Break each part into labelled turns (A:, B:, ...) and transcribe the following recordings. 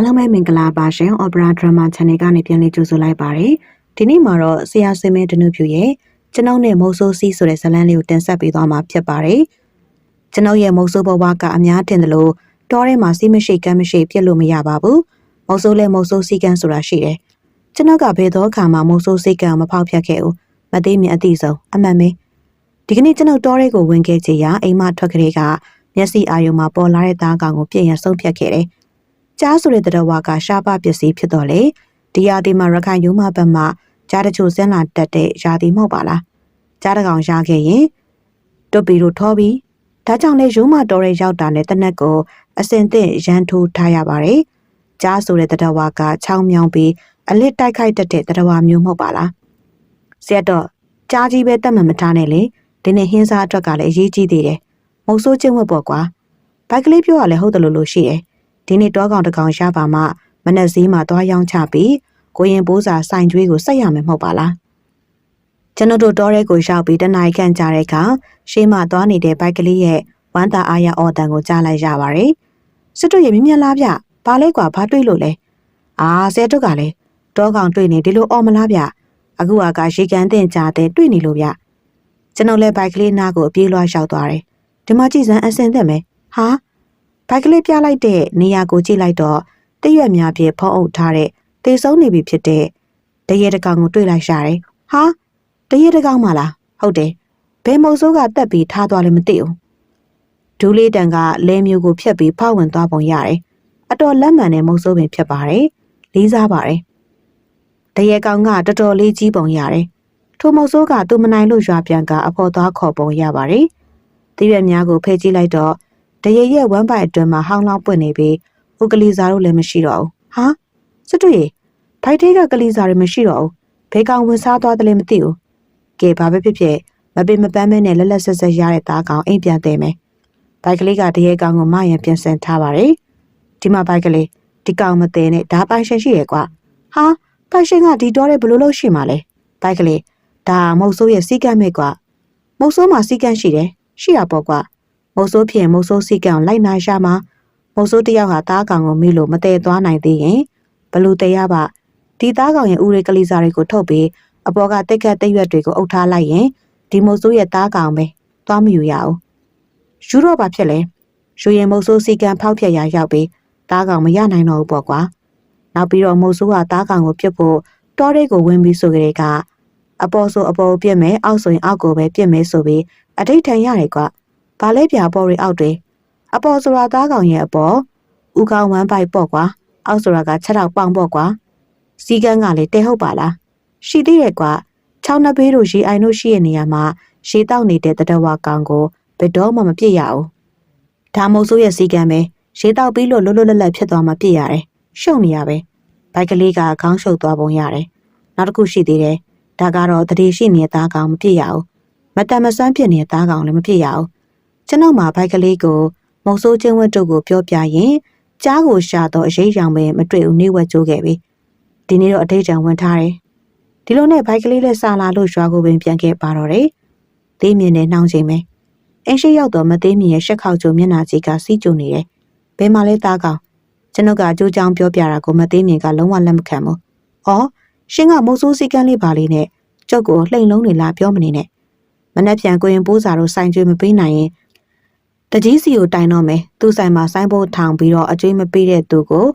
A: အားလုံးပဲမင်္ဂလာပါရှင် Opera Drama Channel ကနေပြန်လည်ကြိုဆိုလိုက်ပါတယ်ဒီနေ့မှာတော့ဆရာစင်မင်းဒနုဖြူရဲ့ကျွန်ုပ်နဲ့မုတ်ဆိုးစီးဆိုတဲ့ဇာတ်လမ်းလေးကိုတင်ဆက်ပေးသွားမှာဖြစ်ပါတယ်ကျွန်ုပ်ရဲ့မုတ်ဆိုးဘဝကအများတင်တယ်လို့တောထဲမှာစီးမရှိကမ်းမရှိပြစ်လို့မရပါဘူးမုတ်ဆိုးလဲမုတ်ဆိုးစီးကမ်းဆိုတာရှိတယ်ကျွန်ုပ်ကဘယ်တော့ခါမှမုတ်ဆိုးစီးကမ်းမဖောက်ဖျက်ခဲ့ဘူးမသိမြင်အသိဆုံးအမှန်ပဲဒီကနေ့ကျွန်ုပ်တောထဲကိုဝင်ခဲ့ကြရာအိမ်မထွက်ကလေးကမျက်စိအာရုံမှာပေါ်လာတဲ့သားကောင်ကိုပြင်ရဆုံးဖြတ်ခဲ့တယ် ကြားဆိုတဲ့တရဝါကရှားပပစ္စည်းဖြစ်တော့လေဒီရာဒီမှာရခိုင်ယူမဘက်မှကြားတချို့ဆင်းလာတက်တဲ့ရာဒီမဟုတ်ပါလားကြားတကောင်ရခဲ့ရင်တွတ်ပီတို့ထောပြီးဒါကြောင့်လေယူမတော်ရဲရောက်တာနဲ့တနက်ကိုအစင်သင့်ရန်ထိုးထားရပါတယ်ကြားဆိုတဲ့တရဝါကချောင်းမြောင်းပြီးအလစ်တိုက်ခိုက်တတ်တဲ့တရဝါမျိုးမဟုတ်ပါလားဆရာတော့ကြားကြီးပဲတတ်မှတ်မထားနဲ့လေဒီနေ့ဟင်းစားအတွက်ကလည်းအရေးကြီးသေးတယ်မုတ်ဆိုးချင်းဝက်ပေါ့ကွာဘိုက်ကလေးပြောရလဲဟုတ်တယ်လို့လို့ရှိတယ် ဒီနေ့တောကောင်တကောင်ရပါမှမနက်စည်းမှာသွားရောင်းချပြီးကိုရင်ပိုးစာစိုင်ကျွေးကိုဆက်ရမယ်မဟုတ်ပါလားကျွန်တော်တို့တောရဲကိုရောက်ပြီးတနားခန့်ကြတဲ့အခါရှေးမှာသွားနေတဲ့ဘိုက်ကလေးရဲ့ဝမ်းသာအားရအော်တန်ကိုကြားလိုက်ရပါတယ်စစ်တို့ရဲ့မြင်မြင်လားဗျဘာလဲကွာဘာတွေ့လို့လဲအာဆဲတုတ်ကလည်းတောကောင်တွေ့နေဒီလိုအော်မလားဗျအခုကရေကန်တင်ကြတဲ့တွေ့နေလို့ဗျကျွန်တော်လည်းဘိုက်ကလေးနားကိုအပြေးလွှားလျှောက်သွားတယ်ဒီမှာကြည့်စမ်းအစင်သက်မယ်ဟာ ဘိုက်ကလေးပြလိုက်တဲ့နေရာကိုကြည့်လိုက်တော့တရွက်များဖြင့်ဖုံးအုပ်ထားတဲ့သေဆုံးနေပြီဖြစ်တဲ့တရေတကောင်ကိုတွေ့လိုက်ရတယ်။ဟာတရေတကောင်မလားဟုတ်တယ်။ဘယ်မုံစိုးကတက်ပြီးထားသွားလဲမသိဘူး။ဒူးလေးတန်ကလဲမျိုးကိုဖြတ်ပြီးဖောက်ဝင်သွားပုံရတယ်။အတော်လက်မှန်တဲ့မုံစိုးပင်ဖြစ်ပါတယ်။လေးစားပါတယ်။တရေကောင်ကတော်တော်လေးကြီးပုံရတယ်။ထိုမုံစိုးကသူမနိုင်လို့ရွာပြန်ကအဖော်သွားခေါ်ပုံရပါတယ်။တရွက်များကိုဖဲကြည့်လိုက်တော့ တရေရဲ့ဝမ်းပိုက်အတွင်းမှာဟောင်းလောင်းပွင့်နေပြီးဟိုကလေးစားတို့လည်းမရှိတော့ဘူးဟာစစ်တွေ့ဘိုက်သေးကကလေးစားတွေမရှိတော့ဘူးဘဲကောင်ဝင်စားသွားတယ်လည်းမသိဘူးကဲဘာပဲဖြစ်ဖြစ်မပင်မပန်းမဲနဲ့လက်လက်ဆက်ဆက်ရတဲ့သားကောင်အိမ်ပြန်သေးမယ်ဘိုက်ကလေးကတရေကောင်ကိုမရန်ပြင်ဆင်ထားပါတယ်ဒီမှာဘိုက်ကလေးဒီကောင်မသေးနဲ့ဒါပိုင်ရှင်ရှိရဲ့ကွာဟာပိုင်ရှင်ကဒီတော့တဲ့ဘလို့လို့ရှိမှလဲဘိုက်ကလေးဒါမုတ်ဆိုးရဲ့စီကမ်းမဲ့ကွာမုတ်ဆိုးမှာစီကမ်းရှိတယ်ရှိရပေါ့ကွာ မုတ်ဆိုးဖြစ်မုတ်ဆိုးစီကံလိုက်နာရှာမှာမုတ်ဆိုးတယောက်ဟာသားကောင်ကိုမိလို့မတည်သွားနိုင်သေးရင်ဘလူတရပါဒီသားကောင်ရဲ့ဥရိကလိစာတွေကိုထုတ်ပြီးအပေါ်ကတိတ်ခတ်တိတ်ရွက်တွေကိုအုပ်ထားလိုက်ရင်ဒီမုတ်ဆိုးရဲ့သားကောင်ပဲသွားမယူရအောင်ယူတော့ဘာဖြစ်လဲယူရင်မုတ်ဆိုးစီကံဖောက်ဖျက်ရာရောက်ပြီးသားကောင်မရနိုင်တော့ဘူးပေါ့ကွာနောက်ပြီးတော့မုတ်ဆိုးကသားကောင်ကိုပြစ်ဖို့တောရဲကိုဝင်ပြီးဆိုကြတဲ့ကအပေါ်ဆိုအပေါ်ပြစ်မယ်အောက်ဆိုရင်အောက်ကိုပဲပြစ်မယ်ဆိုပြီးအထိတ်ထန်ရတယ်ကွာ ဘာလဲပြပေါ်တွေအောက်တွေအပေါ်ဆိုတာသားကောင်ရဲ့အပေါ်ဥကောင်ဝမ်းပိုက်ပေါ့ကွာအောက်ဆိုတာက6တော့ပေါင်ပေါ့ကွာစီကန်းကလည်းတဲဟုတ်ပါလားရှိသေးရဲ့ကွာ6နှစ်ဘေးတို့ရေအိုင်တို့ရှိရဲ့နေရာမှာရေတောက်နေတဲ့တတဝကောင်ကိုဘယ်တော့မှမပြစ်ရအောင်ဒါမုတ်ဆိုးရဲ့စီကန်းပဲရေတောက်ပြီးလို့လွတ်လွတ်လပ်လပ်ဖြစ်သွားမှပြစ်ရတယ်ရှုံနေရပဲဘိုက်ကလေးကခေါင်းရှုပ်သွားပုံရတယ်နောက်တစ်ခုရှိသေးတယ်ဒါကတော့တတိရှိနေတဲ့သားကောင်မပြစ်ရအောင်မတန်မဆွမ်းဖြစ်နေတဲ့သားကောင်လည်းမပြစ်ရအောင် ကျွန်ုပ်မှာဘိုက်ကလေးကိုမုံဆိုးချင်းဝတ်တို့ကိုပြောပြရင်ကြားကိုရှာတော့အရေးရောင်ပဲမတွေ့ဘူးနေဝက်ကြိုးခဲ့ပြီဒီနေ့တော့အထိတ်တန်ဝင်ထားတယ်ဒီလိုနဲ့ဘိုက်ကလေးလက်ဆာလာလို့ရွာကိုပင်ပြန်ခဲ့ပါတော့တယ်သေးမြင်နဲ့နှောင်းချိန်ပဲအင်းရှိရောက်တော့မသေးမြင်ရဲ့ရှက်ခေါက်ကျုံမျက်နှာကြီးကစီးကျုံနေတယ်ဘယ်မှာလဲသားကောင်ကျွန်ုပ်ကအကျိုးကြောင့်ပြောပြတာကိုမသေးမြင်ကလုံးဝလက်မခံဘူး။အော်ရှင်ကမိုးဆိုးစည်းကမ်းလေးပါလေးနဲ့ကျုပ်ကိုလှိမ်လုံးနေလားပြောမနေနဲ့။မနှက်ပြန်ကိုရင်ပိုးစာတို့စိုင်ကျွေးမပေးနိုင်ရင် တကြီးစီကိုတိုင်တော့မယ်သူ့ဆိုင်မှာဆိုင်းဘုတ်ထောင်ပြီးတော့အကျွေးမပေးတဲ့သူကို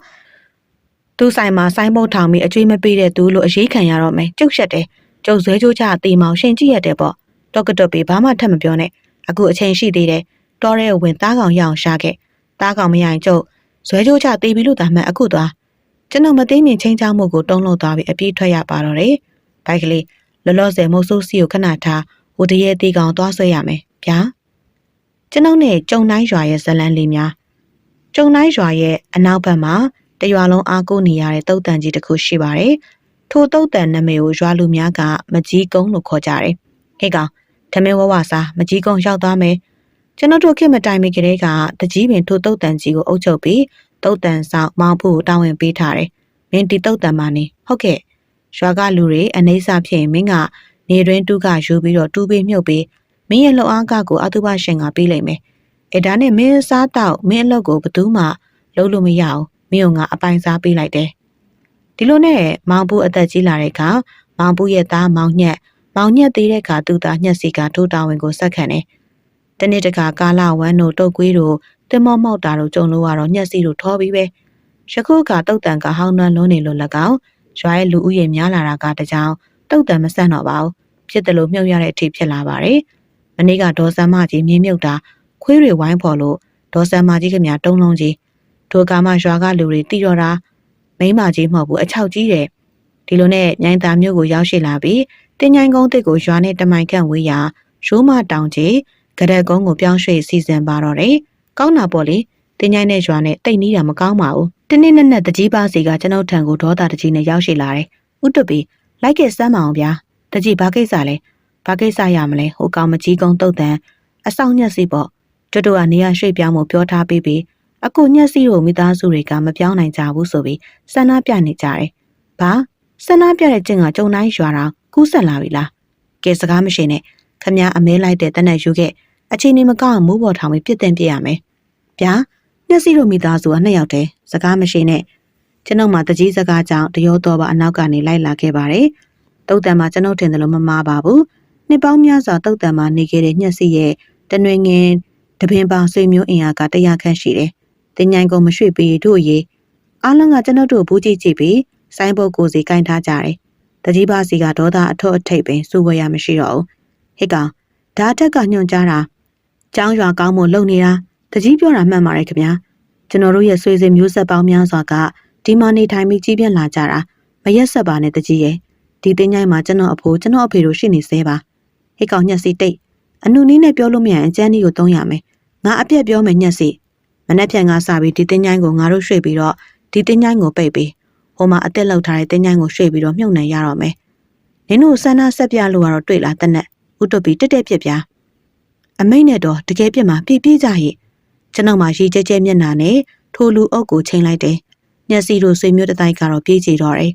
A: သူ့ဆိုင်မှာဆိုင်းဘုတ်ထောင်ပြီးအကျွေးမပေးတဲ့သူလို့အရေးခံရတော့မယ်ကျုပ်ရက်တယ်ကျုပ်ဇွဲကြိုးချအသေးမောင်ရှင်ကြည့်ရတယ်ပေါ့တော့ကတော့ပေဘာမှထပ်မပြောနဲ့အခုအချိန်ရှိသေးတယ်တော်ရဲဝင်သားကောင်ရအောင်ရှာခဲ့သားကောင်မရရင်ကျုပ်ဇွဲကြိုးချသေးပြီလို့သာမှန်အခုသွားကျွန်တော်မသိမြင်ချင်းချောင်းမှုကိုတုံးလုံးသွားပြီးအပြေးထွက်ရပါတော့တယ်ဘိုက်ကလေးလောလောဆယ်မုတ်ဆိုးစီကိုခဏထားဟိုတရေသေးကောင်သွားဆွဲရမယ်ဗျာ ကျွန်ုပ်နဲ့ကြုံတိုင်းရွာရဲ့ဇလန်းလေးများကြုံတိုင်းရွာရဲ့အနောက်ဘက်မှာတရွာလုံးအားကိုးနေရတဲ့တုတ်တန်ကြီးတစ်ခုရှိပါတယ်။ထိုတုတ်တန်နာမည်ကိုရွာလူများကမကြီးကုန်းလို့ခေါ်ကြတယ်။ဟဲ့ကောင်ဓမင်းဝဝစားမကြီးကုန်းရောက်သွားမယ်။ကျွန်တော်တို့ခင်မတိုင်မီကလေးကတကြီးပင်ထိုတုတ်တန်ကြီးကိုအုပ်ချုပ်ပြီးတုတ်တန်ဆောင်မောင်ဖို့တာဝန်ပေးထားတယ်။မင်းဒီတုတ်တန်မှာနေဟုတ်ကဲ့ရွာကလူတွေအနေစာဖြစ်ရင်မင်းကနေတွင်တူးကယူပြီးတော့တူးပေးမြုပ်ပြီး မင်းရဲ့လှုပ်အားကကိုအတုပရှင်ကပေးလိုက်မယ်။အဲဒါနဲ့မင်းစားတော့မင်းအလုပ်ကိုဘယ်သူမှလုပ်လို့မရအောင်မင်းတို့ငါအပိုင်စားပေးလိုက်တယ်ဒီလိုနဲ့မောင်ဘူးအသက်ကြီးလာတဲ့အခါမောင်ဘူးရဲ့သားမောင်ညက်မောင်ညက်သေးတဲ့အခါသူ့သားညက်စီကထိုးတာဝန်ကိုဆက်ခံတယ်တနေ့တခါကာလာဝမ်းတို့တုတ်ကွေးတို့တင်မောမောက်တာတို့ကြုံလို့ရတော့ညက်စီတို့ထောပြီးပဲယခုကတုတ်တန်ကဟောင်းနှမ်းလုံးနေလို့၎င်းရွာရဲ့လူဦးရေများလာတာကတကြောင်တုတ်တန်မဆန့်တော့ပါဘူးဖြစ်တယ်လို့မြုပ်ရတဲ့အထိဖြစ်လာပါတယ် မနေ့ကဒေါ်စမ်းမကြီးမြင်းမြုပ်တာခွေးတွေဝိုင်းဖော်လို့ဒေါ်စမ်းမကြီးကမြတုံးလုံးကြီးဒိုကာမရွာကလူတွေတီတော့တာမိမကြီးမဟုတ်ဘူးအချောက်ကြီးတယ်ဒီလိုနဲ့မြိုင်သာမြို့ကိုရောက်ရှိလာပြီးတင်ញိုင်ကုန်းတစ်ကိုရွာနဲ့တမိုင်ခန့်ဝေးရာရိုးမတောင်ကြီးကရက်ကုန်းကိုပြောင်းရွှေ့စီစဉ်ပါတော့တယ်ကောင်းတာပေါ့လေတင်ញိုင်နဲ့ရွာနဲ့တိတ်နီးတာမကောင်းပါဘူးတနေ့နဲ့နဲ့တကြီးပါစီကကျွန်ုပ်ထံကိုဒေါသတကြီးနဲ့ရောက်ရှိလာတယ်ဥတ္တပီလိုက်ခဲ့စမ်းမအောင်ဗျာတကြီးဘာကိစ္စလဲ ဘာကိစ္စရမလဲဟိုကောင်မကြီးကုန်းတုတ်တန်အဆောင်ညက်စီပေါ့ကျွတ်တို့ကနေရရွှေ့ပြောင်းမှုပြောထားပြီးပြီးအခုညက်စီကိုမိသားစုတွေကမပြောင်းနိုင်ကြဘူးဆိုပြီးဆန္ဒပြနေကြတယ်ဘာဆန္ဒပြတဲ့ကျင့်ကကြုံတိုင်းရွာတာကူးဆက်လာပြီလားကဲစကားမရှိနဲ့ခမအမဲလိုက်တဲ့တနက်ယူခဲ့အချိန်နေမကောက်မိုးပေါ်ထောင်ပြီးပြစ်တင်ပြရမယ်ဗျာညက်စီတို့မိသားစုကနှစ်ယောက်တည်းစကားမရှိနဲ့ကျွန်ုပ်မှတကြီးစကားကြောင့်တရောတော်ပါအနောက်ကနေလိုက်လာခဲ့ပါတယ်တုတ်တန်မှာကျွန်ုပ်ထင်တယ်လို့မမှားပါဘူး နှစ်ပေါင်းများစွာတုတ်တန်မှာနေခဲ့တဲ့ညက်စီရဲ့တနွေငင်တပင်ပါဆွေမျိုးအင်အားကတရခန့်ရှိတယ်တင်ញိုင်ကုန်မရွှေ့ပြီးတို့ရေအားလုံးကကျွန်ုပ်တို့ဘူးကြည့်ကြည့်ပြီးဆိုင်းဘုတ်ကိုစီကင်ထားကြတယ်တကြီးပါစီကဒေါသအထွတ်အထိပ်ပင်စူဝဲရမရှိတော့ဘူးဟစ်ကောင်ဓာတ်ထက်ကညွန်ကြားတာကျောင်းရွာကောင်းမှုလုပ်နေတာတကြီးပြောတာမှန်ပါတယ်ခင်ဗျာကျွန်တော်တို့ရဲ့ဆွေစဉ်မျိုးဆက်ပေါင်းများစွာကဒီမှာနေထိုင်ပြီးကြီးပြင်းလာကြတာမရက်ဆက်ပါနဲ့တကြီးရဲ့ဒီတင်းញိုင်းမှာကျွန်တော်အဖိုးကျွန်တော်အဖေတို့ရှိနေသေးပါ ဟိတ်ကောင်ညက်စီတိတ်အနုနည်းနဲ့ပြောလို့မရရင်ကျန်းဒီကိုသုံးရမယ်ငါအပြက်ပြောမယ်ညက်စီမနှက်ပြန်ကစပြီးဒီတင်းညိုင်းကိုငါတို့ရွှေ့ပြီးတော့ဒီတင်းညိုင်းကိုပိတ်ပြီးဟိုမှာအသက်လောက်ထားတဲ့တင်းညိုင်းကိုရွှေ့ပြီးတော့မြုပ်နှံရတော့မယ်နင်တို့ဆန္ဒဆက်ပြလို့ကတော့တွေ့လားတနက်ဥတုပီတက်တက်ပြက်ပြားအမိတ်နဲ့တော့တကယ်ပြက်မှာပြည့်ပြည့်ကြရဲ့ကျွန်တော်မှရေကြဲကြဲမျက်နှာနဲ့ထိုလူအုပ်ကိုချိန်လိုက်တယ်မျက်စီတို့ဆွေမျိုးတစ်တိုင်းကတော့ပြေးကြည့်တော့တယ်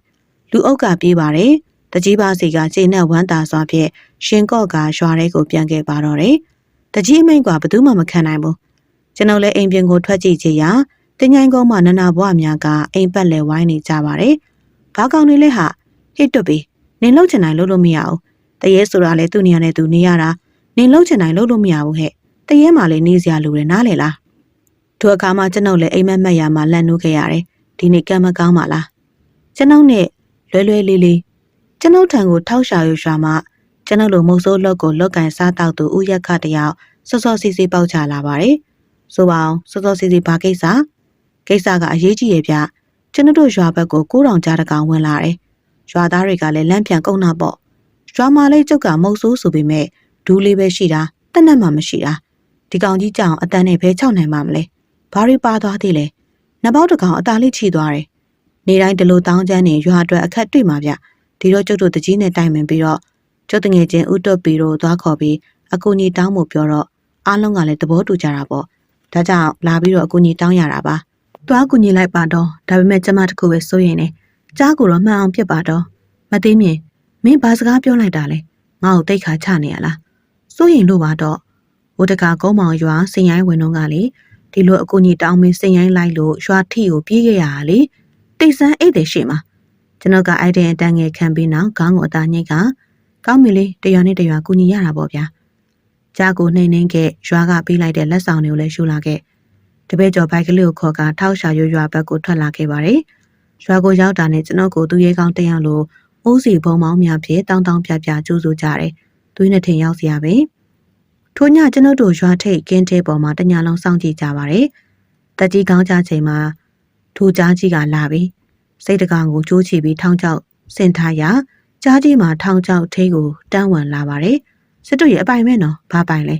A: လူအုပ်ကပြေးပါတယ် တကြီးပါစီကခြေနဲ့ဝမ်းသာစွာဖြင့်ရှင်ကော့ကရွာထဲကိုပြန်ခဲ့ပါတော့တယ်တကြီးအမိန်ကဘသူမှမခံနိုင်ဘူးကျွန်တော်လည်းအိမ်ပြင်ကိုထွက်ကြည့်ချင်ရာတင်ញိုင်းကုန်းမှာနနာဘွားများကအိမ်ပတ်လဲဝိုင်းနေကြပါတယ်ဘာကောင်တွေလဲဟာဟစ်တွတ်ပြီးနင်လှုပ်ချင်တိုင်းလှုပ်လို့မရဘူးတရေဆိုတာလေသူ့နေရာနဲ့သူနေရတာနင်လှုပ်ချင်တိုင်းလှုပ်လို့မရဘူးဟဲ့တရေမှလည်းနေစရာလိုတယ်နားလေလားထိုအခါမှကျွန်ုပ်လည်းအိမ်မက်မက်ရမှာလန့်နှိုးခဲ့ရတယ်ဒီနေ့ကံမကောင်းပါလားကျွန်ုပ်နဲ့လွယ်လွယ်လေးလေး ကျွန်ုပ်ထံကိုထောက်ရှာရွရှာမှကျွန်ုပ်လိုမုတ်ဆိုးလောက်ကိုလောက်ကင်စားတောက်သူဥယက်ခတယောက်စောစောစီစီပေါက်ချလာပါတယ်ဆိုပါအောင်စောစောစီစီဘာကိစ္စကိစ္စကအရေးကြီးရဲ့ဗျကျွန်ုပ်တို့ရွာဘက်ကိုကိုးတောင်ကြားတကောင်ဝင်လာတယ်ရွာသားတွေကလည်းလမ်းပြန်ကုန်တာပေါ့ရွာမာလေးကျုပ်ကမုတ်ဆိုးဆိုပေမဲ့ဒူးလေးပဲရှိတာတက်နက်မှမရှိတာဒီကောင်ကြီးကြောင်အတန်းနဲ့ဘဲချောက်နိုင်မှာမလဲဘာတွေပါသွားသေးလဲနဘောက်တကောင်အตาလေးချီသွားတယ်နေတိုင်းဒီလိုတောင်းချမ်းနေရွာအတွက်အခက်တွေ့မှာဗျ ဒီတော့ကျုပ်တို့တကြီးနဲ့တိုင်ပင်ပြီးတော့ကျုပ်တငယ်ချင်းဥတုတ်ပြီးတော့သွားခေါ်ပြီးအကူကြီးတောင်းဖို့ပြောတော့အားလုံးကလည်းသဘောတူကြတာပေါ့ဒါကြောင့်လာပြီးတော့အကူကြီးတောင်းရတာပါသွားကူညီလိုက်ပါတော့ဒါပေမဲ့ကျမတခုပဲစိုးရင်နေကြားကိုတော့မှန်အောင်ပြစ်ပါတော့မသိမြင်မင်းဘာစကားပြောလိုက်တာလဲငါ့ကိုတိတ်ခါချနေရလားစိုးရင်လို့ပါတော့ဟိုတကကုန်းမောင်ရွာစင်ရိုင်းဝင်တော့ကလေဒီလိုအကူကြီးတောင်းမင်းစင်ရိုင်းလိုက်လို့ရွာထီကိုပြေးခဲ့ရတာလေတိတ်ဆန်းအိတ်တယ်ရှိမှာ ကျွန်တော်ကအိုက်တဲ့တန်ငယ်ခံပြီးနောက်ခေါင်းကိုအသားညိတ်ကကောင်းပြီလေတရွာနဲ့တရွာကူညီရတာပေါ့ဗျာကြားကိုနှိမ့်နှိမ့်ခဲ့ရွာကပေးလိုက်တဲ့လက်ဆောင်တွေကိုလည်းရှူလာခဲ့တပည့်ကျော်ဘိုက်ကလေးကိုခေါ်ကထောက်ရှာရွရွာဘက်ကိုထွက်လာခဲ့ပါတယ်ရွာကိုရောက်တာနဲ့ကျွန်တော်ကိုသူရဲကောင်းတယောက်လိုအိုးစီဘုံမောင်းများဖြင့်တောင်းတောင်းပြပြကျိုးဆိုကြတယ်သွေးနဲ့ထင်ရောက်စရာပဲထိုညကျွန်တော်တို့ရွာထိတ်ကင်းထဲပေါ်မှာတညာလုံးစောင့်ကြည့်ကြပါတယ်တက်ကြီးကောင်းကြချိန်မှာထိုကြားကြီးကလာပြီး စိတ်တကောင်ကိုကြိုးချပြီးထောင်းချောက်ဆင်ထားရာကြားကြီးမှာထောင်းချောက်ထိကိုတန်းဝင်လာပါတယ်စစ်တို့ရဲ့အပိုင်မဲ့နော်ဘာပိုင်လဲ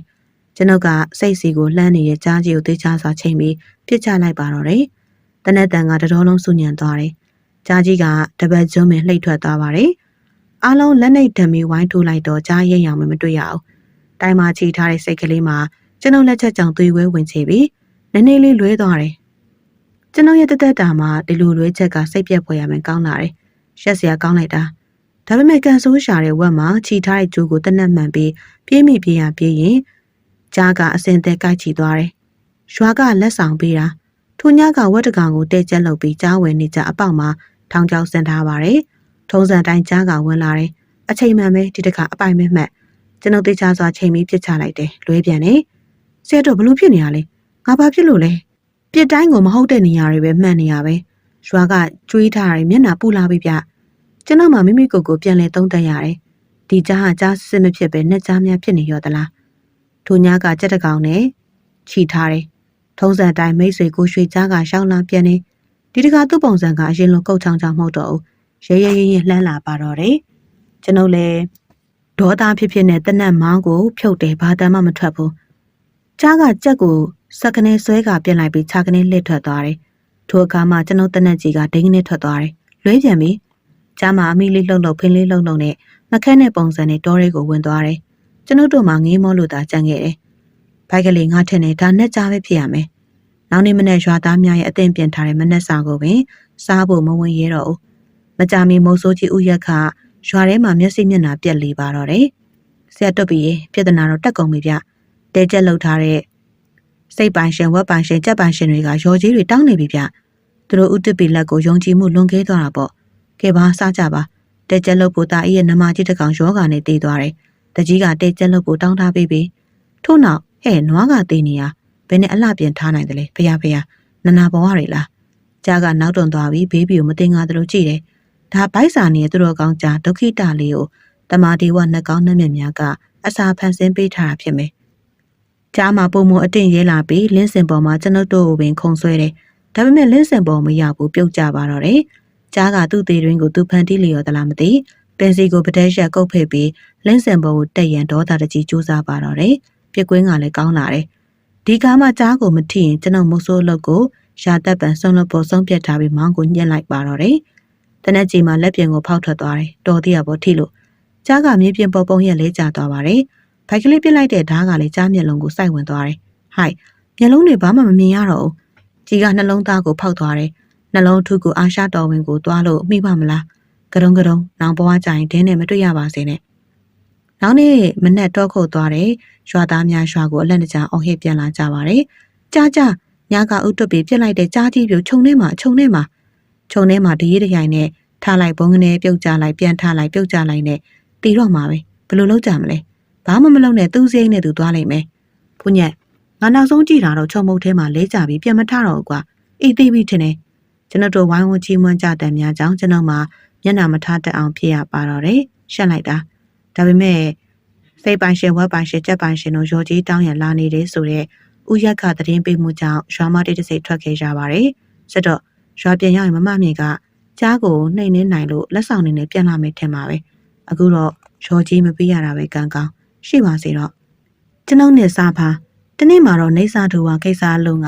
A: ကျွန်ုပ်ကစိတ်စီကိုလှမ်းနေတဲ့ကြားကြီးကိုသိချစွာချိန်ပြီးပြစ်ချလိုက်ပါတော့တယ်တနက်တန်ကတတော်လုံးစုညံသွားတယ်ကြားကြီးကတပတ်ကျွန်းပင်လှိတ်ထွက်သွားပါတယ်အားလုံးလက်နှိပ်ဓမီဝိုင်းထိုးလိုက်တော့ကြားရိပ်ရောင်မတွေ့ရအောင်တိုင်မှာချီထားတဲ့စိတ်ကလေးမှာကျွန်ုပ်လက်ချက်ကြောင့်သွေးဝဲဝင်ချပြီးနည်းနည်းလေးလွဲသွားတယ် ကျွန်ုပ်ရဲ့တသက်တာမှာဒီလိုလွဲချက်ကစိတ်ပြက်ဖွယ်ရမယ်ကောင်းလာတယ်ရက်စရာကောင်းလိုက်တာဒါပေမဲ့ကန်ဆိုးရှာတဲ့ဝက်မှာခြိထားတဲ့ကျိုးကိုတနက်မှန်ပြီးပြေးမိပြေးရပြေးရင်ကြားကအစင်သက်ကိုက်ချီသွားတယ်ရွာကလက်ဆောင်ပေးတာထိုညကဝက်တကောင်ကိုတဲကျက်လုပ်ပြီးကြားဝင်နေကြအပေါက်မှာထောင်ချောက်ဆင်ထားပါတယ်ထုံးစံတိုင်းကြားကဝင်လာတယ်အချိန်မှန်ပဲဒီတစ်ခါအပိုင်မဲမှတ်ကျွန်ုပ်တေချာစွာချိန်ပြီးပြစ်ချလိုက်တယ်လွဲပြန်နေဆရာတို့ဘလို့ဖြစ်နေရလဲငါဘာဖြစ်လို့လဲ ပြစ်တိုင်းကိုမဟုတ်တဲ့နေရာတွေပဲမှန်နေရပဲရွာကကျွေးထားတယ်မျက်နှာပူလာပြီဗျကျွန်တော်မှမိမိကိုယ်ကိုပြန်လဲသုံးသပ်ရတယ်ဒီကြားဟာကြားစစ်မဖြစ်ပဲနှစ်ကြားများဖြစ်နေရောသလားထိုညကကြက်တကောင်နဲ့ခြိထားတယ်ထုံးစံတိုင်းမိတ်ဆွေကိုရွှေကြားကရှောင်းလာပြန်နေဒီတခါသူ့ပုံစံကအရင်လိုကုတ်ချောင်းချောင်းမဟုတ်တော့ဘူးရဲရဲရဲရဲလှမ်းလာပါတော့တယ်ကျွန်ုပ်လည်းဒေါသဖြစ်ဖြစ်နဲ့တနက်မောင်းကိုဖြုတ်တယ်ဘာတမ်းမှမထွက်ဘူးကြားကကြက်ကို စက်ကနေဆွဲကပြစ်လိုက်ပြီးခြာကနေလှစ်ထွက်သွားတယ်ထိုအခါမှကျွန်ုပ်တနက်ကြီးကဒိန်းကနေထွက်သွားတယ်လွဲပြန်ပြီကြားမှာအမိလေးလှုပ်လှုပ်ဖင်းလေးလှုပ်လှုပ်နဲ့မခက်တဲ့ပုံစံနဲ့တောရဲကိုဝင်သွားတယ်ကျွန်ုပ်တို့မှငေးမောလို့သာကြံခဲ့တယ်ဘိုက်ကလေးငါထင်တယ်ဒါနဲ့ကြားပဲဖြစ်ရမယ်နောက်နေ့မနေ့ရွာသားများရဲ့အသင်ပြင်ထားတဲ့မနက်စာကိုပင်စားဖို့မဝင်ရတော့ဘူးမကြမီမိုးဆိုးကြီးဥယက်ခရွာထဲမှာမျက်စိမျက်နှာပြက်လေပါတော့တယ်ဆရာတွတ်ပြီးပြဿနာတော့တက်ကုန်ပြီဗျတဲကျက်လောက်ထားတဲ့ စိတ်ပိုင်ရှင်ဝက်ပိုင်ရှင်ကြက်ပိုင်ရှင်တွေကရော်ကြီးတွေတောင်းနေပြီဗျသူတို့ဥတ္တပီလက်ကိုယုံကြည်မှုလွန်ကဲသွားတာပေါ့ကဲပါစားကြပါတဲကျက်လောက်ဖို့တာအေးရဲ့နမကြီးတစ်ကောင်ယောဂာနဲ့တည်သွားတယ်တကြီးကတဲကျက်လောက်ဖို့တောင်းထားပေးပြီထို့နောက်ဟဲ့နွားကတည်နေရဘယ်နဲ့အလှပြင်ထားနိုင်တယ်လဲဖះဖះနနာဘဝတွေလားကြားကနောက်တွန်သွားပြီးဘေးဘီကိုမတင်ငါသလိုကြည့်တယ်ဒါဘိုက်စာနေသူတော်ကောင်းကြားဒုက္ခိတလေးကိုတမာဒီဝနှကောင်းနှမျက်များကအစာဖန်ဆင်းပေးထားတာဖြစ်မယ် ကြားမှာပုံမအတင့်ရဲလာပြီးလင်းစင်ပေါ်မှာကျွန်ုပ်တို့ကိုပင်ခုံဆွဲတယ်ဒါပေမဲ့လင်းစင်ပေါ်မရဘူးပြုတ်ကြပါတော့တယ်ကြားကသူ့သေးတွင်ကိုသူဖန်တီးလျော်သလားမသိပင်စီကိုပတဲရက်ကုတ်ဖက်ပြီးလင်းစင်ပေါ်ကိုတက်ရန်ဒေါသတကြီးစူးစားပါတော့တယ်ပြက်ကွင်းကလည်းကောင်းလာတယ်ဒီကားမှကြားကိုမထီရင်ကျွန်တော်မိုးဆိုးအလုပ်ကိုရှာတက်ပံဆုံးလို့ပေါ်ဆုံးပြတ်ထားပြီးမောင်းကိုညှက်လိုက်ပါတော့တယ်။တနက်ကြီးမှာလက်ပြင်ကိုဖောက်ထွက်သွားတယ်။တော်သေးရပေါ်ထိလို့ကြားကမြေပြင်ပေါ်ပုံရက်လေးကျသွားပါတယ်။ ဘိုက်ကလေးပြစ်လိုက်တဲ့ဓားကလည်းကြားမျက်လုံးကိုစိုက်ဝင်သွားတယ်။ဟိုက်မျက်လုံးတွေဘာမှမမြင်ရတော့ဘူး။ကြီးကနှလုံးသားကိုဖောက်သွားတယ်။နှလုံးထုကိုအာရှတော်ဝင်ကိုသွားလို့မိပါမလား။ကရုံကရုံနောင်ဘဝကြရင်ဒင်းနဲ့မတွေ့ရပါစေနဲ့။နောက်နေ့မနက်တော့ခုတ်သွားတယ်ရွာသားများရွာကိုအလက်တကြားအောင်ဟစ်ပြန်လာကြပါတယ်။ကြားကြားညကဥတွတ်ပြီးပြစ်လိုက်တဲ့ကြားကြီးပြိုခြုံထဲမှာခြုံထဲမှာခြုံထဲမှာတရေတရိုင်နဲ့ထားလိုက်ဘုံကနေပြုတ်ကြလိုက်ပြန်ထားလိုက်ပြုတ်ကြလိုက်နဲ့တီတော့မှာပဲဘယ်လိုလုပ်ကြမလဲ။ ဘာမှမလုပ်နဲ့သူ့စိတ်နဲ့သူသွားလိုက်မယ်။ဘုညက်ငါနောက်ဆုံးကြည့်တာတော့ချုံမုတ်ထဲမှာလဲကြပြီးပြန်မထတော့ဘူးကွာ။အေးသေးပြီထင်တယ်။ကျွန်တော်တို့ဝိုင်းဝန်းချီးမွမ်းကြတဲ့များကြောင့်ကျွန်တော်မှမျက်နှာမထားတတ်အောင်ဖြစ်ရပါတော့တယ်။ရှက်လိုက်တာ။ဒါပေမဲ့စိတ်ပိုင်ရှင်ဝက်ပိုင်ရှင်ကြက်ပိုင်ရှင်တို့ရော်ကြီးတောင်းရလာနေတယ်ဆိုတော့ဥယက်ကသတင်းပေးမှုကြောင့်ရွာမတိတ်တစိတ်ထွက်ခဲ့ကြပါတယ်။ဆက်တော့ရွာပြန်ရောက်ရင်မမမြင့်ကကြားကိုနှိမ်နှင်းနိုင်လို့လက်ဆောင်နေနဲ့ပြန်လာမယ်ထင်ပါပဲ။အခုတော့ရော်ကြီးမပေးရတာပဲကံကောင်း ရှိပါစေတော့ကျွန်ုပ်နဲ့စားဖာတနေ့မှာတော့နေစာထူဝါကိစ္စအလုံးက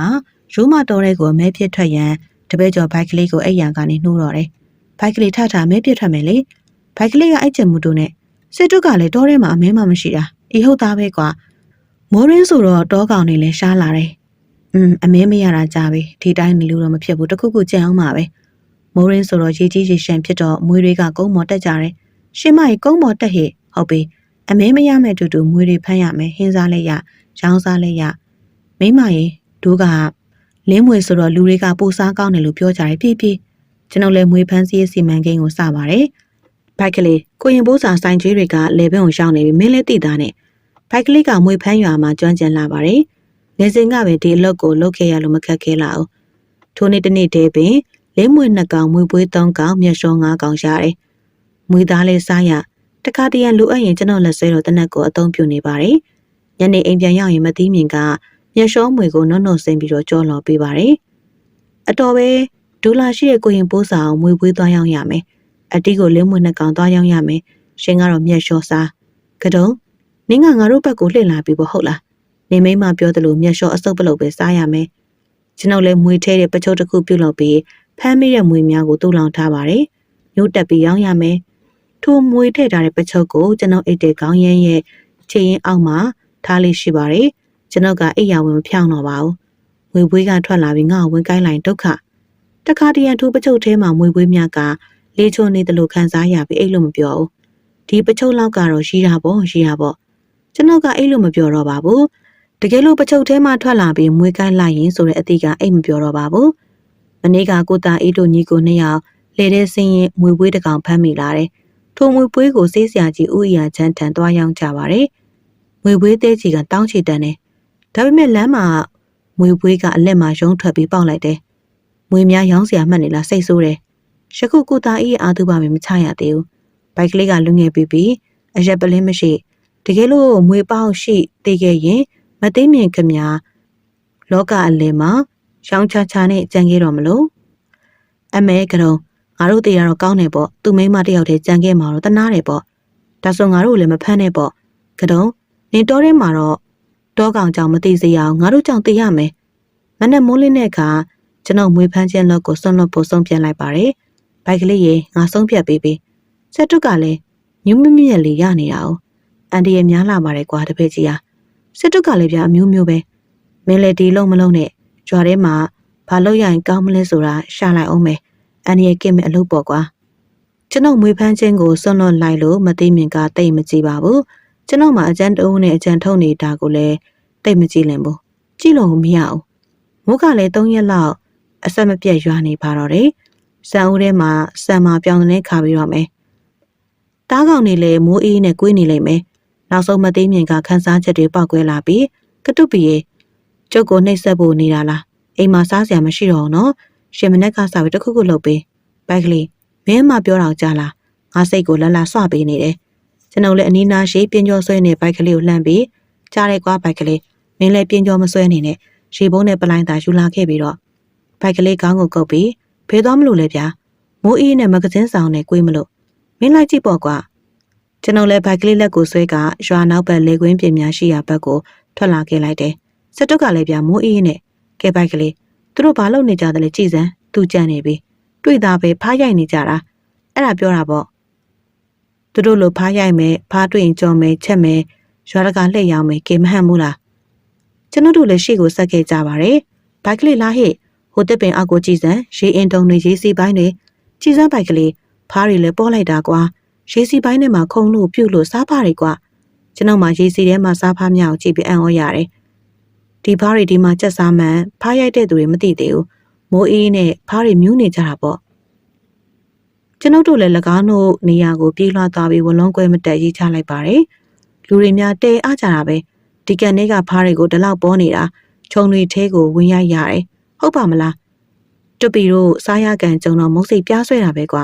A: ရိုးမတော်တဲ့ကိုအမဲဖြစ်ထွက်ရန်တပည့်ကျော်ဘိုက်ကလေးကိုအဲ့ရန်ကနေနှိုးတော့တယ်။ဘိုက်ကလေးထထမဲပြစ်ထွက်မယ်လေ။ဘိုက်ကလေးကအဲ့ကျင်မှုတို့နဲ့စစ်တုကလည်းတောထဲမှာအမဲမှမရှိတာအေးဟုတ်သားပဲကွာမိုးရင်းဆိုတော့တောကောင်တွေလည်းရှားလာတယ်อืมအမဲမရတာကြာပြီဒီတိုင်းနေလို့တော့မဖြစ်ဘူးတခုခုကြံအောင်ပါပဲမိုးရင်းဆိုတော့ရေကြီးရေရှမ်းဖြစ်တော့မွေးတွေကကုန်းမော်တက်ကြတယ်ရှင်မကြီးကုန်းမော်တက်ဟေဟုတ်ပြီ အမဲမရမဲ့တူတူမွေးတွေဖမ်းရမယ်ဟင်းစားလည်းရရောင်းစားလည်းရမိမကြီးဒိုးကလင်းမွေဆိုတော့လူတွေကပိုစားကောင်းတယ်လို့ပြောကြတယ်ပြည့်ပြည့်ကျွန်တော်လည်းမွေဖမ်းစီးစီမံကိန်းကိုစပါတယ်ဘိုက်ကလေးကိုရင်ဘိုးစာဆိုင်ကြီးတွေကလေဘင်းကိုရှောင်းနေပြီမင်းလည်းသိတာနဲ့ဘိုက်ကလေးကမွေဖမ်းရွာမှာကျွမ်းကျင်လာပါတယ်ငယ်စဉ်ကပဲဒီအလုပ်ကိုလုပ်ခဲ့ရလို့မခက်ခဲလာဘူးထိုနေ့တစ်နေ့တည်းပင်လေးမွေနှစ်ကောင်မွေပွေးသုံးကောင်မျက်စောငါးကောင်ရတယ်မွေသားလေးစားရ တခါတရံလိုအပ်ရင်ကျွန်တော်လက်ဆွဲတော့တနက်ကိုအသုံးပြုနေပါတယ်ညနေအိမ်ပြန်ရောက်ရင်မသိမြင်ကမျက်စောမွေကိုနုံနုံဆင်းပြီးတော့ကြော်လော်ပေးပါတယ်အတော်ပဲဒိုလာရှိရဲ့ကိုရင်ပိုးစာအောင်မွေပွေးသွားရောက်ရမယ်အတီးကိုလင်းမွေနှစ်ကောင်သွားရောက်ရမယ်ရှင်ကတော့မျက်လျှော့စားကတုံးနင်းကငါတို့ဘက်ကိုလှည့်လာပြီပေါ့ဟုတ်လားနေမိမပြောသလိုမျက်လျှော့အစုပ်ပလုတ်ပဲစားရမယ်ကျွန်ုပ်လည်းမွေထဲတဲ့ပချုပ်တစ်ခုပြုတ်လို့ပြီးဖမ်းမိတဲ့မွေများကိုတူလောင်ထားပါတယ်ညှို့တက်ပြီးရောင်းရမယ် ထိုမွေထည့်ထားတဲ့ပချုပ်ကိုကျွန်ုပ်အိတ်တဲ့ခေါင်းရမ်းရဲ့ခြေရင်းအောက်မှာထားလေးရှိပါတယ်ကျွန်ုပ်ကအိတ်ရဝင်မဖြောင်းတော့ပါဘူးမွေပွေးကထွက်လာပြီးငါ့ကိုဝင်ကိုင်းလိုက်ဒုက္ခတခါတရံထိုးပချုပ်ထဲမှာမွေပွေးများကလေချုံနေတယ်လို့ခံစားရပြီးအဲ့လိုမပြောဘူးဒီပချုပ်လောက်ကတော့ရှိတာပေါ့ရှိတာပေါ့ကျွန်တော်ကအဲ့လိုမပြောတော့ပါဘူးတကယ်လို့ပချုပ်ထဲမှထွက်လာပြီးမွေးကိုင်းလိုက်ရင်ဆိုတဲ့အသည့်ကအိတ်မပြောတော့ပါဘူးမနေ့ကကိုတာအေးတို့ညီကိုနှစ်ယောက်လေတဲ့စင်းရင်မွေပွေးတစ်ကောင်ဖမ်းမိလာတယ် ထိုမွေပွေးကိုစေးစရာကြီးဥယျာချမ်းထန်သွားရောက်ကြပါတယ်မွေပွေးသေးကြီးကတောင်းချတန်တယ်ဒါပေမဲ့လမ်းမှာမွေပွေးကအလက်မှာရုံးထွက်ပြီးပေါက်လိုက်တယ်မွေများရောင်းစရာမှတ်နေလားစိတ်ဆိုးတယ်ရှခုကိုတာအေးအာသူပါမမချရသေးဘူးဘိုက်ကလေးကလူငယ်ပြီးပြီးအရက်ပလင်းမရှိတကယ်လို့မွေပေါက်ရှိသေးခဲ့ရင်မသိမြင်ခမလောကအလယ်မှာရောင်းချချာနဲ့ကြံခဲ့တော့မလို့အမဲကတော် ငါတို့တေးရတော့ကောင်းတယ်ပေါ့သူမိမတယောက်တည်းကြံခဲ့မှာတော့တနာတယ်ပေါ့ဒါဆိုငါတို့လည်းမဖမ်းနဲ့ပေါ့ကတော်နင်တော်ထဲမှာတော့တောကောင်ကြောင့်မသိစေရအောင်ငါတို့ကြောင့်သိရမယ်မနဲ့မိုးလင်းတဲ့အခါကျွန်တော်မွေးဖမ်းခြင်းလောက်ကိုစွန့်လွတ်ဖို့ဆုံးဖြတ်လိုက်ပါတယ်ဘိုက်ကလေးရေငါဆုံးဖြတ်ပေးပြီဆက်တုကလည်းညူးမမြက်လေးရနေတာ哦အန်ဒီရဲ့များလာပါတယ်ကွာတပည့်ကြီးဟာစစ်တုကလည်းပြအမျိုးမျိုးပဲမင်းလည်းဒီလုံးမလုံးနဲ့ကြွားထဲမှာဘာလို့ရရင်ကောင်းမလဲဆိုတာရှာလိုက်အောင်မယ် အန်ဒီရဲ့ကင်မဲ့အလုပ်ပေါ့ကွာကျွန်တော်မွေးဖမ်းခြင်းကိုစွန့်လွတ်လိုက်လို့မသိမြင်ကတိတ်မကြည့်ပါဘူးကျွန်တော်မှအကြံတုံးနဲ့အကြံထုတ်နေတာကိုလည်းတိတ်မကြည့်လင်ဘူးကြည့်လို့မရဘူးမုကလည်း၃ရက်လောက်အဆက်မပြတ်ရွာနေပါတော့တယ်ဆန်ဦးထဲမှာဆန်မာပြောင်းတဲ့ခါပြီးတော့မယ်တားကောင်နေလေမိုးအေးနဲ့ကွေးနေလိမ့်မယ်နောက်ဆုံးမသိမြင်ကခန်းစားချက်တွေပောက်ကွဲလာပြီးကတုပီရဲ့ကျုပ်ကိုနှိပ်စက်ဖို့နေတာလားအိမ်မှာစားစရာမရှိတော့ဘူးနော် ရှင်မနက်ကစားပြီးတခုခုလုပ်ပေးဘိုက်ကလေးမင်းမပြောတော့ကြလားငါစိတ်ကိုလလဆွပေးနေတယ်ကျွန်တော်လည်းအနီးနားရှိပြင်းကျော်ဆွဲနေဘိုက်ကလေးကိုလှမ်းပြီးကြားရဲကွာဘိုက်ကလေးမင်းလည်းပြင်းကျော်မဆွဲနေနဲ့ရေဘုံနဲ့ပလိုင်းသာယူလာခဲ့ပြီးတော့ဘိုက်ကလေးကောင်းကိုကုတ်ပြီးဖေးသွားမလို့လေဗျာမိုးအေးနဲ့မဂဇင်းဆောင်နဲ့ကွေးမလို့မင်းလိုက်ကြည့်ပေါ့ကွာကျွန်တော်လည်းဘိုက်ကလေးလက်ကိုဆွဲကရွာနောက်ဘက်လေကွင်းပြင်များရှိရာဘက်ကိုထွက်လာခဲ့လိုက်တယ်စတုကလည်းဗျာမိုးအေးနဲ့ကဲဘိုက်ကလေး သူတို့ဘာလုပ်နေကြတယ်လဲကြည်စမ်းသူကြံနေပြီတွေ့တာပဲဖားရိုက်နေကြတာအဲ့ဒါပြောတာပေါ့သူတို့လိုဖားရိုက်မယ်ဖားတွေ့ရင်ကြော်မယ်ချက်မယ်ရွာတကာလှည့်ရောက်မယ်ကေမဟန်ဘူးလားကျွန်တော်တို့လည်းရှေ့ကိုဆက်ခဲ့ကြပါတယ်ဘိုက်ကလေးလားဟဲ့ဟိုတစ်ပင်အောက်ကိုကြည်စမ်းရေအင်တုံတွေရေးစီပိုင်းတွေကြည်စမ်းဘိုက်ကလေးဖားတွေလည်းပေါ်လိုက်တာကွာရေစီပိုင်းထဲမှာခုံလို့ပြုတ်လို့စားဖားတွေကွာကျွန်တော်မှရေစီထဲမှာစားဖားမြောက်ကြည့်ပြီးအံ့ဩရတယ် ဒီဖားတွေဒီမှာကြက်စားမှန်ဖားရိုက်တဲ့သူတွေမသိသေးဘူးမိုးအေးနဲ့ဖားတွေမြူးနေကြတာပေါ့ကျွန်ုပ်တို့လည်း၎င်းတို့နေရာကိုပြေးလွှားသွားပြီးဝလုံးကွဲမတက်ရေးချလိုက်ပါတယ်လူတွေများတဲအားကြတာပဲဒီကန်တွေကဖားတွေကိုဒီလောက်ပေါ်နေတာခြုံတွေထဲကိုဝင်ရိုက်ရတယ်ဟုတ်ပါမလားတွပီတို့စားရကန်ကြုံတော့မုတ်စိတ်ပြားဆွဲတာပဲကွာ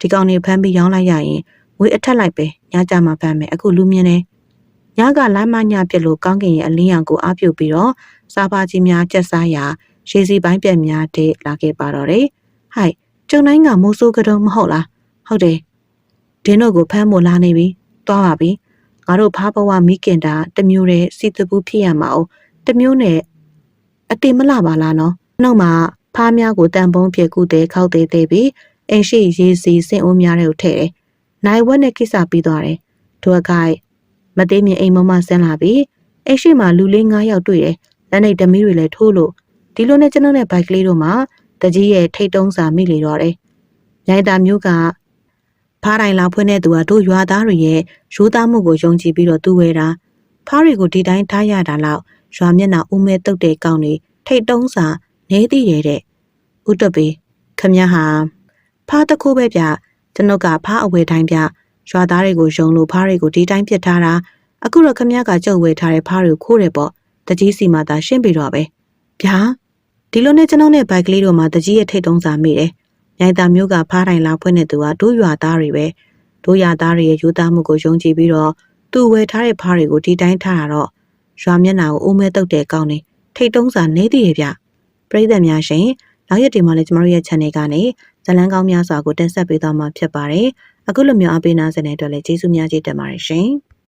A: ဒီကောင်တွေဖမ်းပြီးရောင်းလိုက်ရရင်ငွေအထက်လိုက်ပဲညကြမှာဖမ်းမယ်အခုလူမြင်နေ ညကလမ်းမညပြက်လို့ကောင်းကင်ရဲ့အလင်းရောင်ကိုအားပြုတ်ပြီးတော့စားပါကြီးများကျက်စားရာရေစီပိုင်းပြက်များတဲ့လာခဲ့ပါတော့တယ်ဟိုက်ကျုံတိုင်းကမိုးဆိုးကတော်မဟုတ်လားဟုတ်တယ်ဒင်းတို့ကိုဖမ်းမို့လာနေပြီသွားပါပြီငါတို့ဖားဘဝမိခင်တာတမျိုးတည်းစီတပူဖြစ်ရမှာ哦တမျိုးနဲ့အတင်မလာပါလားနော်နောက်မှာဖားများကိုတန်ပုံးပြေကုတဲ့ခောက်သေးသေးပြီးအိမ်ရှိရေးစီစင်အိုးများတွေကိုထည့်တယ်နိုင်ဝက်နဲ့ကိစ္စပြီးသွားတယ်သူအခိုင် မသေးမြင်အိမ်မမဆင်းလာပြီးအိမ်ရှိမှာလူလေး9ယောက်တွေ့တယ်လက်နဲ့ဓမီတွေလည်းထိုးလို့ဒီလိုနဲ့ကျွန်တော်နဲ့ဘိုက်ကလေးတို့မှာတကြီးရဲ့ထိတ်တုံးစာမိလေတော့တယ်ရိုင်တာမျိုးကဖားတိုင်းလာဖွင့်တဲ့သူကတို့ရွာသားတွေရဲ့ရိုးသားမှုကိုယုံကြည်ပြီးတော့သူ့ဝဲတာဖားတွေကိုဒီတိုင်းထားရတာလောက်ရွာမျက်နှာဦးမဲတုတ်တဲ့ကောင်းတွေထိတ်တုံးစာနေသိတယ်တဲ့ဥတပေခမဟာဖားတခုပဲဗျကျွန်ုပ်ကဖားအဝယ်တိုင်းဗျ ရွာသားတွေကိုယုံလို့ဖားတွေကိုဒီတိုင်းပြစ်ထားတာအခုတော့ခမကကြုတ်ဝယ်ထားတဲ့ဖားတွေကိုခိုးတယ်ပေါ့တကြီးစီမှာသာရှင်းပြီးတော့ပဲဗျာဒီလိုနဲ့ကျွန်တော်နဲ့ဘိုက်ကလေးတို့မှာတကြီးရဲ့ထိတ်တုံးစာမိတယ်မြိုင်တာမျိုးကဖားတိုင်းလာဖွင့်တဲ့သူကတို့ရွာသားတွေပဲတို့ရွာသားတွေရဲ့ယူသားမှုကိုယုံကြည်ပြီးတော့သူ့ဝယ်ထားတဲ့ဖားတွေကိုဒီတိုင်းထားတာတော့ရွာမျက်နှာကိုအိုးမဲတုတ်တဲ့ကောင်းနေထိတ်တုံးစာနေသေးရဲ့ဗျပရိသတ်များရှင်နောက်ရက်ဒီမှာလည်းကျမတို့ရဲ့ channel ကနေဇလန်းကောင်းများစွာကိုတင်ဆက်ပေးသွားမှာဖြစ်ပါတယ် အခုလိုမျိုးအပေးနာစတဲ့အတွက်လည်းကျေးဇူးများကြီးတင်ပါတယ်ရှင်